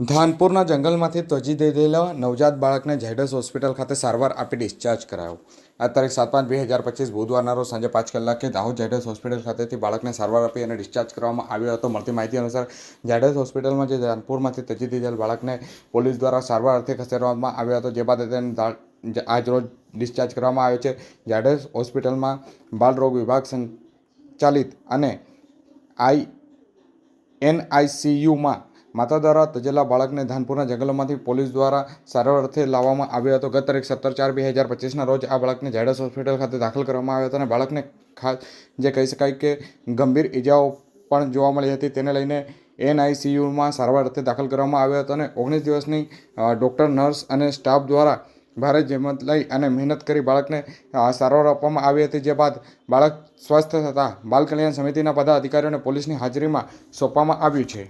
ધાનપુરના જંગલમાંથી ત્યજી દીધેલા નવજાત બાળકને ઝાયડસ હોસ્પિટલ ખાતે સારવાર આપી ડિસ્ચાર્જ કરાયો. આ તારીખ સાત પાંચ બે હજાર પચીસ બુધવારના રોજ સાંજે પાંચ કલાકે દાહોદ ઝાયડસ હોસ્પિટલ ખાતેથી બાળકને સારવાર આપી અને ડિસ્ચાર્જ કરવામાં આવ્યો હતો. મળતી માહિતી અનુસાર ઝાયડસ હોસ્પિટલમાં જે ધાનપુરમાંથી ત્વજી દીધેલ બાળકને પોલીસ દ્વારા સારવાર અર્થે ખસેડવામાં આવ્યો હતો, જે બાદ તેને આજ રોજ ડિસ્ચાર્જ કરવામાં આવ્યો છે. ઝાયડસ હોસ્પિટલમાં બાળરોગ વિભાગ સંચાલિત અને આઈ, એનઆઈસીયુમાં માતા દ્વારા તજેલા બાળકને ધાનપુરના જંગલોમાંથી પોલીસ દ્વારા સારવાર અર્થે લાવવામાં આવ્યો હતો. ગત તારીખ સત્તર ચાર બે હજાર પચીસના રોજ આ બાળકને ઝાયડસ હોસ્પિટલ ખાતે દાખલ કરવામાં આવ્યો હતો અને બાળકને ખાસ જે કહી શકાય કે ગંભીર ઇજાઓ પણ જોવા મળી હતી તેને લઈને એનઆઈસીયુમાં સારવાર અર્થે દાખલ કરવામાં આવ્યો હતો અને ઓગણીસ દિવસની ડૉક્ટર, નર્સ અને સ્ટાફ દ્વારા ભારે જહેમત લઈ અને મહેનત કરી બાળકને સારવાર આપવામાં આવી હતી. જે બાદ બાળક સ્વસ્થ થતાં બાલ કલ્યાણ સમિતિના બધા અધિકારીઓને પોલીસની હાજરીમાં સોંપવામાં આવ્યું છે.